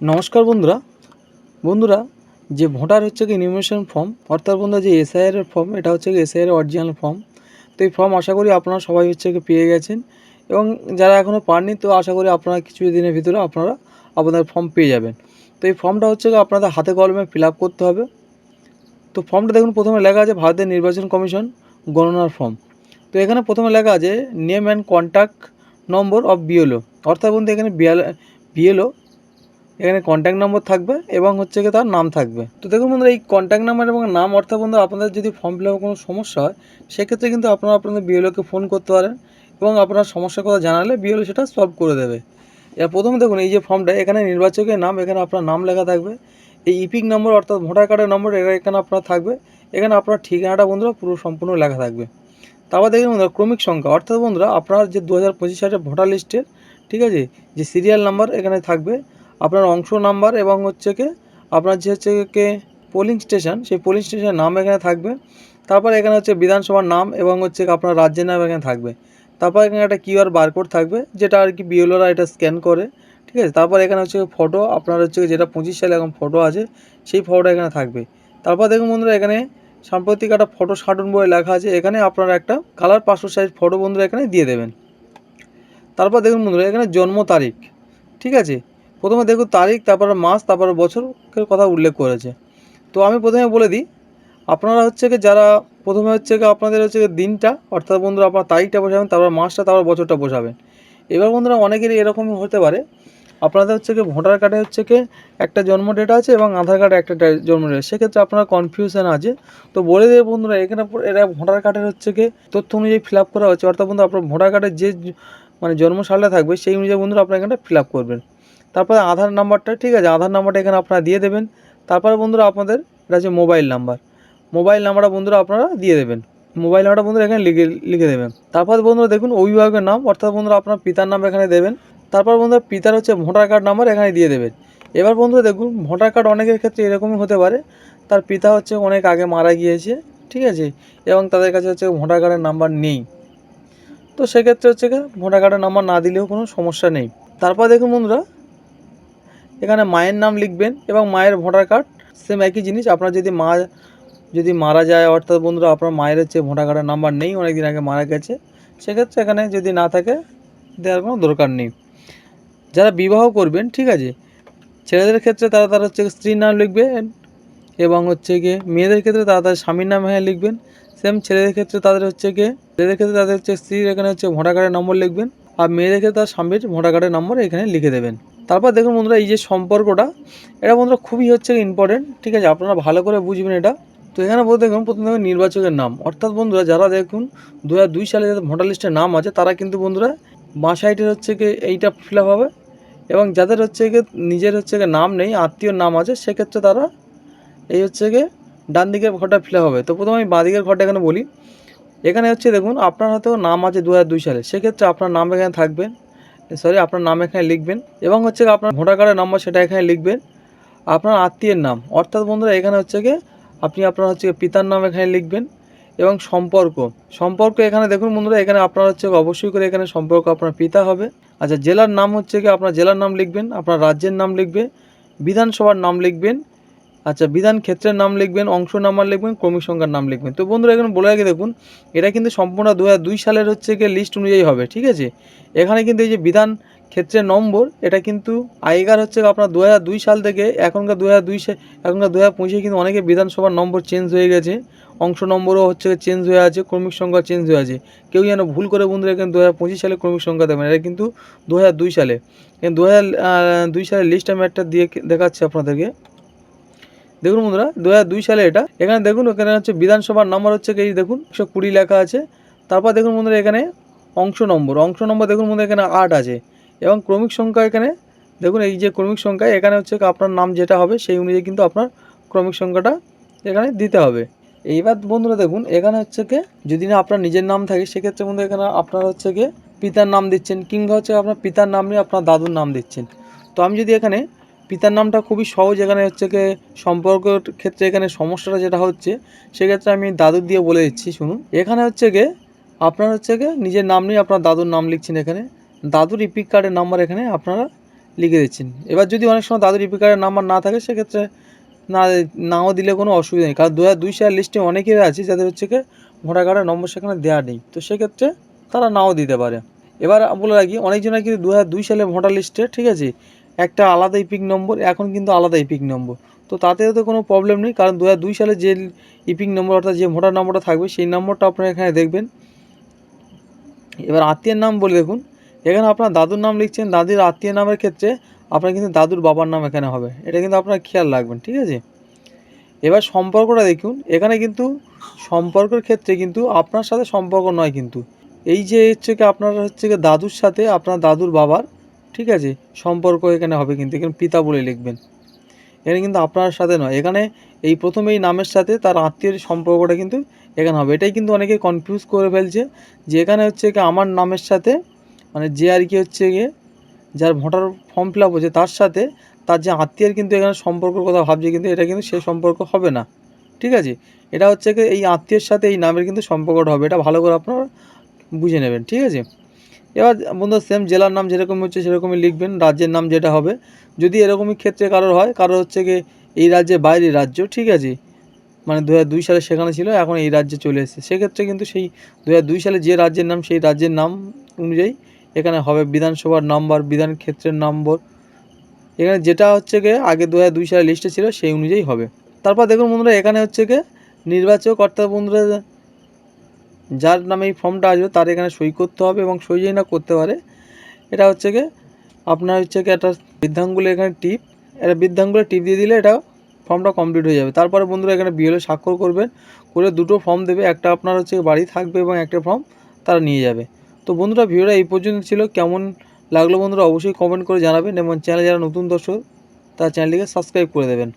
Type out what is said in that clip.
নমস্কার বন্ধুরা। বন্ধুরা, যে ভোটার হচ্ছে কি নিউমিনেশন ফর্ম অর্থাৎ বন্ধুরা যে এসআইআর ফর্ম এটা হচ্ছে কি এসআইআর অরিজিনাল ফর্ম তো এই ফর্ম আশা করি আপনারা সবাই হচ্ছে কি পেয়ে গেছেন এবং যারা এখনও পাননি, তো আশা করি আপনারা কিছু দিনের ভিতরে আপনারা আপনাদের ফর্ম পেয়ে যাবেন। তো এই ফর্মটা হচ্ছে কি আপনাদের হাতে কলমে ফিল করতে হবে। তো ফর্মটা দেখুন, প্রথমে লেখা আছে ভারতের নির্বাচন কমিশন গণনার ফর্ম তো এখানে প্রথমে লেখা আছে name and contact number of BLO অর্থাৎ বন্ধু এখানে বিএল বিএলও এখানে কন্ট্যাক্ট নম্বর থাকবে এবং হচ্ছে গিয়ে তার নাম থাকবে। তো দেখুন বন্ধুরা, এই কন্ট্যাক্ট নাম্বার এবং নাম অর্থাৎ বন্ধু আপনাদের যদি ফর্ম ফিল কোনো সমস্যা হয়, সেক্ষেত্রে কিন্তু আপনারা আপনাদের বিএলওকে ফোন করতে পারেন এবং আপনার সমস্যার কথা জানালে বিএলও সেটা সলভ করে দেবে। এবার প্রথমে দেখুন, এই যে ফর্মটা এখানে নির্বাচকের নাম, এখানে আপনার নাম লেখা থাকবে। এই ইপিক নম্বর অর্থাৎ ভোটার কার্ডের নম্বর এটা এখানে আপনার থাকবে। এখানে আপনার ঠিকানাটা বন্ধুরা পুরো সম্পূর্ণ লেখা থাকবে। তারপর দেখুন বন্ধুরা, ক্রমিক সংখ্যা। অর্থাৎ বন্ধুরা, আপনার যে দু হাজার পঁচিশ সালের ভোটার লিস্টের ঠিক আছে, যে সিরিয়াল নাম্বার এখানে থাকবে আপনার অংশ নাম্বার এবং হচ্ছে কি আপনার যে হচ্ছে কে পোলিং স্টেশন সেই পোলিং স্টেশনের নাম এখানে থাকবে। তারপর এখানে হচ্ছে বিধানসভার নাম এবং হচ্ছে আপনার রাজ্যের নাম এখানে থাকবে। তারপর এখানে একটা কিউআর বারকোড থাকবে, যেটা আর কি বিএলওরা এটা স্ক্যান করে, ঠিক আছে? তারপর এখানে হচ্ছে ফটো আপনার হচ্ছে যেটা পঁচিশ সালে এখন ফটো আছে, সেই ফটোটা এখানে থাকবে। তারপর দেখুন বন্ধুরা, এখানে সাম্প্রতিক একটা ফটো সাটন বলে লেখা আছে, এখানে আপনারা একটা কালার পাসপোর্ট সাইজ ফটো বন্ধুরা এখানে দিয়ে দেবেন। তারপর দেখুন বন্ধুরা, এখানে জন্ম তারিখ, ঠিক আছে? প্রথমে দেখুন তারিখ, তারপরে মাস, তারপরে বছরের কথা উল্লেখ করেছে। তো আমি প্রথমে বলে দিই, আপনারা হচ্ছে কি যারা প্রথমে হচ্ছে কি আপনাদের হচ্ছে দিনটা, অর্থাৎ বন্ধুরা আপনার তারিখটা বসাবেন তারপর মাসটা, তারপর বছরটা বসাবেন এবার বন্ধুরা অনেকেরই এরকম হতে পারে, আপনাদের হচ্ছে কি ভোটার কার্ডে হচ্ছে কি একটা জন্ম ডেট আছে এবং আধার কার্ডে একটা জন্ম ডেট সেক্ষেত্রে আপনার কনফিউশন আছে। তো বলে দেবে বন্ধুরা, এখানে এরা ভোটার কার্ডের হচ্ছে কি তথ্য অনুযায়ী ফিল আপ করা হচ্ছে অর্থাৎ বন্ধু আপনার ভোটার কার্ডের যে মানে জন্ম সালটা থাকবে, সেই অনুযায়ী বন্ধুরা আপনার এখানে ফিল আপ করবেন। তারপরে আধার নাম্বারটা, ঠিক আছে, আধার নাম্বারটা এখানে আপনারা দিয়ে দেবেন। তারপরে বন্ধুরা আপনাদের এটা হচ্ছে মোবাইল নাম্বার। মোবাইল নাম্বারটা বন্ধুরা আপনারা দিয়ে দেবেন। মোবাইল নাম্বারটা বন্ধুরা এখানে লিখে লিখে দেবেন। তারপর বন্ধুরা দেখুন অভিভাবকের নাম, অর্থাৎ বন্ধুরা আপনার পিতার নাম এখানে দেবেন। তারপর বন্ধুরা পিতার হচ্ছে ভোটার কার্ড নাম্বার এখানে দিয়ে দেবেন। এবার বন্ধুরা দেখুন, ভোটার কার্ড অনেকের ক্ষেত্রে এরকমই হতে পারে। তার পিতা হচ্ছে অনেক আগে মারা গিয়েছে, ঠিক আছে, এবং তাদের কাছে হচ্ছে ভোটার কার্ডের নাম্বার নেই। তো সেক্ষেত্রে হচ্ছে ভোটার কার্ডের নাম্বার না দিলেও কোনো সমস্যা নেই। তারপর দেখুন বন্ধুরা এখানে মায়ের নাম লিখবেন এবং মায়ের ভোটার কার্ড সেম একই জিনিস। আপনার যদি মা যদি মারা যায়, অর্থাৎ বন্ধুরা, আপনার মায়ের হচ্ছে ভোটার কার্ডের নাম্বার নেই অনেক দিন আগে মারা গেছে। সেক্ষেত্রে এখানে যদি না থাকে, দেওয়ার কোনো দরকার নেই। যারা বিবাহ করবেন, ঠিক আছে, ছেলেদের ক্ষেত্রে তারা তার হচ্ছে স্ত্রীর নাম লিখবেন এবং হচ্ছে গিয়ে মেয়েদের ক্ষেত্রে তারা তাদের স্বামীর নাম হ্যাঁ লিখবেন। সেম ছেলেদের ক্ষেত্রে তাদের হচ্ছে গিয়ে, ছেলেদের ক্ষেত্রে তাদের হচ্ছে স্ত্রীর এখানে হচ্ছে ভোটার কার্ডের নম্বর লিখবেন। আর মেয়েদের ক্ষেত্রে তার স্বামীর ভোটার কার্ডের নম্বর এখানে লিখে দেবেন। তারপর দেখুন বন্ধুরা, এই যে সম্পর্কটা, এটা বন্ধুরা খুবই হচ্ছে ইম্পর্টেন্ট ঠিক আছে? আপনারা ভালো করে বুঝবেন এটা। তো এখানে বলতে দেখুন, প্রথমে দেখুন নির্বাচকের নাম। অর্থাৎ বন্ধুরা, যারা দেখুন দু দুই সালে যাদের ভোটার লিস্টের নাম আছে, তারা কিন্তু বন্ধুরা বাঁ সাইডের হচ্ছে কি এইটা ফিল আপ হবে। এবং যাদের হচ্ছে কি নিজের হচ্ছে কি নাম নেই, আত্মীয়র নাম আছে, সেক্ষেত্রে তারা এই হচ্ছে কি ডান দিকের ঘরটা ফিল হবে। তো প্রথমে আমি বাঁ দিকের ঘরটা এখানে বলি। এখানে হচ্ছে দেখুন, আপনার হয়তো নাম আছে দু হাজার দুই সালে, সেক্ষেত্রে আপনার নাম এখানে থাকবে। সরি আপনার নাম এখানে লিখবেন এবং হচ্ছে আপনার ভোটার কার্ডের নাম্বার সেটা এখানে লিখবেন। আপনার আত্মীয়ের নাম, অর্থাৎ বন্ধুরা এখানে হচ্ছে গিয়ে আপনি আপনার হচ্ছে পিতার নাম এখানে লিখবেন এবং সম্পর্ক। সম্পর্ক এখানে দেখুন বন্ধুরা, এখানে আপনার হচ্ছে অবশ্যই করে এখানে সম্পর্ক আপনার পিতা হবে। আচ্ছা জেলার নাম হচ্ছে কি আপনার জেলার নাম লিখবেন, আপনার রাজ্যের নাম লিখবে, বিধানসভার নাম লিখবেন আচ্ছা বিধান ক্ষেত্রের নাম লিখবেন, অংশ নাম্বার লিখবেন, ক্রমিক সংখ্যার নাম লিখবেন। তো বন্ধুরা, এখানে বলে রাখি, দেখুন, এটা কিন্তু সম্পূর্ণ দু দুই সালের হচ্ছে গিয়ে লিস্ট অনুযায়ী হবে, ঠিক আছে? এখানে কিন্তু এই যে বিধান ক্ষেত্রের নম্বর, এটা কিন্তু আগেকার হচ্ছে আপনার দু দুই সাল থেকে এখনকার দু হাজার দুই এখনকার দু হাজার পঁচিশে কিন্তু অনেকে বিধানসভার নম্বর চেঞ্জ হয়ে গেছে। অংশ নম্বরও হচ্ছে চেঞ্জ হয়ে আছে, ক্রমিক সংখ্যা চেঞ্জ হয়ে আছে। কেউ যেন ভুল করে বন্ধুরা, এখানে দু হাজার পঁচিশ সালে ক্রমিক সংখ্যা দেবেন এটা কিন্তু দু হাজার দুই সালে। দু হাজার দুই সালের লিস্ট আমি একটা দিয়ে দেখাচ্ছি আপনাদেরকে। দেখুন বন্ধুরা দু দুই সালে এটা। এখানে দেখুন, এখানে হচ্ছে বিধানসভার নম্বর হচ্ছে এই দেখুন, একশো কুড়ি লেখা আছে। তারপর দেখুন বন্ধুরা, এখানে অংশ নম্বর অংশ নম্বর দেখুন বন্ধুরা, এখানে আট আছে। এবং ক্রমিক সংখ্যা এখানে, দেখুন, এই যে ক্রমিক সংখ্যা, এখানে হচ্ছে আপনার নাম যেটা হবে, সেই অনুযায়ী কিন্তু আপনার ক্রমিক সংখ্যাটা এখানে দিতে হবে। এইবার বন্ধুরা দেখুন, এখানে হচ্ছে কি, যদি না আপনার নিজের নাম থাকে, সেক্ষেত্রে বন্ধু এখানে আপনার হচ্ছে কি, পিতার নাম দিচ্ছেন, কিংবা হচ্ছে আপনার পিতার নাম নিয়ে আপনার দাদুর নাম দিচ্ছেন। তো আমি যদি এখানে পিতার নামটা খুবই সহজ, এখানে হচ্ছে কি সম্পর্কের ক্ষেত্রে এখানে সমস্যাটা যেটা হচ্ছে, সেক্ষেত্রে আমি দাদুর দিয়ে বলে দিচ্ছি, শুনুন। এখানে হচ্ছে কি আপনার হচ্ছে কি নিজের নাম নিয়ে আপনার দাদুর নাম লিখছেন এখানে। দাদুর ইপিক কার্ডের নাম্বার এখানে আপনারা লিখে দিচ্ছেন। এবার যদি অনেক সময় দাদুর ইপি কার্ডের নাম্বার না থাকে, সেক্ষেত্রে না, নাও দিলে কোনো অসুবিধা নেই। কারণ দু হাজার দুই সালের লিস্টে অনেকের আছে যাদের হচ্ছে কি ভোটার কার্ডের নম্বর সেখানে দেওয়া নেই। তো সেক্ষেত্রে তারা নাও দিতে পারে। এবার বলে রাখি, অনেকজনের কিন্তু দু হাজার দুই সালে ভোটার লিস্টে ঠিক আছে? একটা আলাদা ইপিক নম্বর এখন কিন্তু আলাদা ইপিক নম্বর তো তাতেও তো কোনো প্রবলেম নেই, কারণ দু দুই সালে যে ইপিক নম্বর অর্থাৎ যে ভোটার নম্বরটা থাকবে, সেই নম্বরটা আপনারা এখানে দেখবেন। এবার আত্মীয়ের নাম বলে দেখুন। এখানে আপনার দাদুর নাম লিখছেন, দাদির আত্মীয় নামের ক্ষেত্রে আপনার কিন্তু দাদুর বাবার নাম এখানে হবে। এটা কিন্তু আপনার খেয়াল রাখবেন, ঠিক আছে? এবার সম্পর্কটা দেখুন, এখানে কিন্তু সম্পর্কের ক্ষেত্রে কিন্তু আপনার সাথে সম্পর্ক নয় কিন্তু। এই যে হচ্ছে কি, আপনার হচ্ছে কি দাদুর সাথে আপনার দাদুর বাবার ঠিক আছে, সম্পর্ক এখানে হবে কিন্তু, এখানে পিতা বলে লিখবেন। এখানে কিন্তু আপনার সাথে নয়, এখানে এই প্রথমে এই নামের সাথে তার আত্মীয়ের সম্পর্কটা কিন্তু এখানে হবে। এটাই কিন্তু অনেকে কনফিউজ করে ফেলছে যে এখানে হচ্ছে কি আমার নামের সাথে মানে যে আর কি হচ্ছে গিয়ে যার ভোটার ফর্ম ফিল আপ হচ্ছে তার সাথে তার যে আত্মীয়ের কিন্তু এখানে সম্পর্কের কথা ভাবছে কিন্তু এটা কিন্তু সে সম্পর্ক হবে না। ঠিক আছে? এটা হচ্ছে কি এই আত্মীয়ের সাথে এই নামের কিন্তু সম্পর্কটা হবে, এটা ভালো করে আপনারা বুঝে নেবেন। ঠিক আছে? এবার বন্ধু সেম জেলার নাম যেরকম হচ্ছে সেরকমই লিখবেন, রাজ্যের নাম যেটা হবে। যদি এরকমই ক্ষেত্রে কারোর হয়, কারোর হচ্ছে কি এই রাজ্যে বাইরে রাজ্য, ঠিক আছে? মানে দু হাজার দুই সালে সেখানে ছিল, এখন এই রাজ্যে চলে এসেছে। সেক্ষেত্রে কিন্তু সেই দু হাজার দুই সালে যে রাজ্যের নাম, সেই রাজ্যের নাম অনুযায়ী এখানে হবে বিধানসভার নম্বর, বিধান ক্ষেত্রের নম্বর। এখানে যেটা হচ্ছে গিয়ে আগে দু হাজার দুই সালে লিস্টে ছিল, সেই অনুযায়ী হবে। তারপর দেখুন বন্ধুরা, এখানে হচ্ছে গিয়ে নির্বাচক, অর্থাৎ বন্ধুরা যার নামে এই ফর্মটা আসবে, তার এখানে সই করতে হবে এবং সই যদি না করতে পারে, এটা হচ্ছে গিয়ে আপনার হচ্ছে কি একটা বৃদ্ধাঙ্গুলে এখানে টিপ এটা বৃদ্ধাঙ্গুলে টিপ দিয়ে দিলে এটা ফর্মটা কমপ্লিট হয়ে যাবে। তারপরে বন্ধুরা এখানে বিএলও স্বাক্ষর করবেন, করে দুটো ফর্ম দেবে, একটা আপনার হচ্ছে বাড়ি থাকবে এবং একটা ফর্ম তারা নিয়ে যাবে। তো বন্ধুরা ভিডিওটা এই পর্যন্ত ছিল, কেমন লাগল বন্ধুরা অবশ্যই কমেন্ট করে জানাবেন এবং চ্যানেলে যারা নতুন দর্শক, তার চ্যানেলটিকে সাবস্ক্রাইব করে দেবেন।